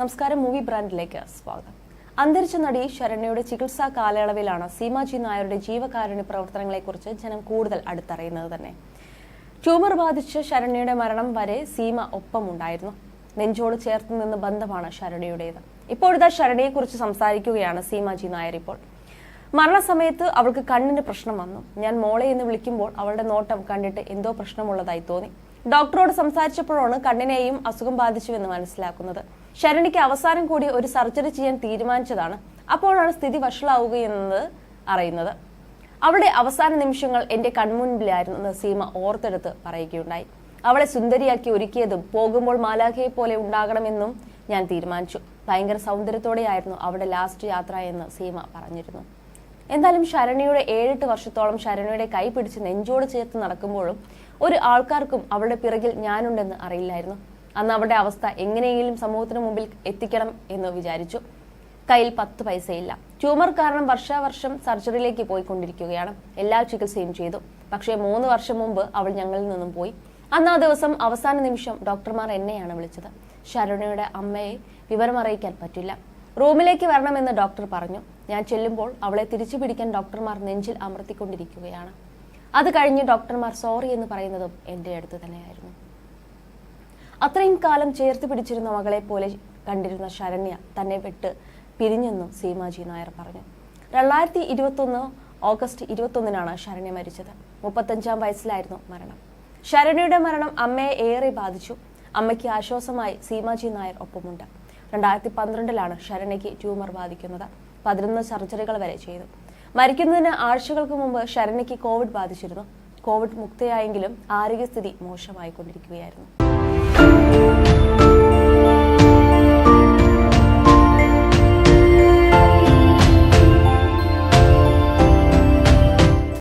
നമസ്കാരം മൂവി ബ്രാൻഡിലേക്ക് സ്വാഗതം. അന്തരിച്ച നടി ശരണ്യയുടെ ചികിത്സാ കാലയളവിലാണ് സീമാജി നായരുടെ ജീവകാരുണ്യ പ്രവർത്തനങ്ങളെക്കുറിച്ച് ജനം കൂടുതൽ അടുത്തറിയുന്നത് തന്നെ. ട്യൂമർ ബാധിച്ച് ശരണ്യയുടെ മരണം വരെ സീമ ഒപ്പമുണ്ടായിരുന്നു. നെഞ്ചോട് ചേർത്ത് നിന്ന് ബന്ധമാണ് ശരണ്യയുടേത്. ഇപ്പോഴിതാ ശരണ്യയെക്കുറിച്ച് സംസാരിക്കുകയാണ് സീമാജി നായർ ഇപ്പോൾ. മരണസമയത്ത് അവൾക്ക് കണ്ണിന് പ്രശ്നം വന്നു. ഞാൻ മോളെ എന്ന് വിളിക്കുമ്പോൾ അവളുടെ നോട്ടം കണ്ടിട്ട് എന്തോ പ്രശ്നമുള്ളതായി തോന്നി. ഡോക്ടറോട് സംസാരിച്ചപ്പോഴാണ് കണ്ണിനെയും അസുഖം ബാധിച്ചുവെന്ന് മനസ്സിലാക്കുന്നത്. ശരണിക്ക് അവസാനം കൂടി ഒരു സർജറി ചെയ്യാൻ തീരുമാനിച്ചതാണ്. അപ്പോഴാണ് സ്ഥിതി വഷളാവുകയെന്നത് അറിയുന്നത്. അവളുടെ അവസാന നിമിഷങ്ങൾ എന്റെ കൺമുൻപിലായിരുന്നു സീമ ഓർത്തെടുത്ത് പറയുകയുണ്ടായി. അവളെ സുന്ദരിയാക്കി ഒരുക്കിയതും പോകുമ്പോൾ മാലാഖയെ പോലെ ഉണ്ടാകണമെന്നും ഞാൻ തീരുമാനിച്ചു. ഭയങ്കര സൗന്ദര്യത്തോടെയായിരുന്നു അവളുടെ ലാസ്റ്റ് യാത്ര എന്ന് സീമ പറഞ്ഞിരുന്നു. എന്തായാലും ശരണ്യയുടെ ഏഴെട്ട് വർഷത്തോളം ശരണ്യയുടെ കൈ പിടിച്ച് നെഞ്ചോട് ചേർത്ത് നടക്കുമ്പോഴും ഒരു ആൾക്കാർക്കും അവളുടെ പിറകിൽ ഞാനുണ്ടെന്ന് അറിയില്ലായിരുന്നു. അന്ന് അവളുടെ അവസ്ഥ എങ്ങനെയെങ്കിലും സമൂഹത്തിന് മുമ്പിൽ എത്തിക്കണം എന്ന് വിചാരിച്ചു. കയ്യിൽ പത്ത് പൈസയില്ല. ട്യൂമർ കാരണം വർഷാവർഷം സർജറിയിലേക്ക് പോയിക്കൊണ്ടിരിക്കുകയാണ്. എല്ലാ ചികിത്സയും ചെയ്തു. പക്ഷേ മൂന്ന് വർഷം മുമ്പ് അവൾ ഞങ്ങളിൽ നിന്നും പോയി. അന്ന് ആ ദിവസം അവസാന നിമിഷം ഡോക്ടർമാർ എന്നെയാണ് വിളിച്ചത്. ശരണ്യയുടെ അമ്മയെ വിവരമറിയിക്കാൻ പറ്റില്ല. റൂമിലേക്ക് വരണമെന്ന് ഡോക്ടർ പറഞ്ഞു. ഞാൻ ചെല്ലുമ്പോൾ അവളെ തിരിച്ചു പിടിക്കാൻ ഡോക്ടർമാർ നെഞ്ചിൽ അമർത്തിക്കൊണ്ടിരിക്കുകയാണ്. അത് കഴിഞ്ഞ് ഡോക്ടർമാർ സോറി എന്ന് പറയുന്നതും എന്റെ അടുത്ത് തന്നെയായിരുന്നു. അത്രയും കാലം ചേർത്ത് പിടിച്ചിരുന്ന മകളെ പോലെ കണ്ടിരുന്ന ശരണ്യ തന്നെ വിട്ട് പിരിഞ്ഞെന്നും സീമാജി നായർ പറഞ്ഞു. രണ്ടായിരത്തി ഇരുപത്തൊന്ന് ഓഗസ്റ്റ് ഇരുപത്തൊന്നിനാണ് ശരണ്യ മരിച്ചത്. മുപ്പത്തഞ്ചാം വയസ്സിലായിരുന്നു മരണം. ശരണ്യയുടെ മരണം അമ്മയെ ഏറെ ബാധിച്ചു. അമ്മയ്ക്ക് ആശ്വാസമായി സീമാജി നായർ ഒപ്പമുണ്ട്. രണ്ടായിരത്തി പന്ത്രണ്ടിലാണ് ശരണയ്ക്ക് ട്യൂമർ ബാധിക്കുന്നത്. പതിനൊന്ന് സർജറികൾ വരെ ചെയ്തു. മരിക്കുന്നതിന് ആഴ്ചകൾക്ക് മുമ്പ് ശരണയ്ക്ക് കോവിഡ് ബാധിച്ചിരുന്നു. കോവിഡ് മുക്തയായെങ്കിലും ആരോഗ്യസ്ഥിതി മോശമായിക്കൊണ്ടിരിക്കുകയായിരുന്നു.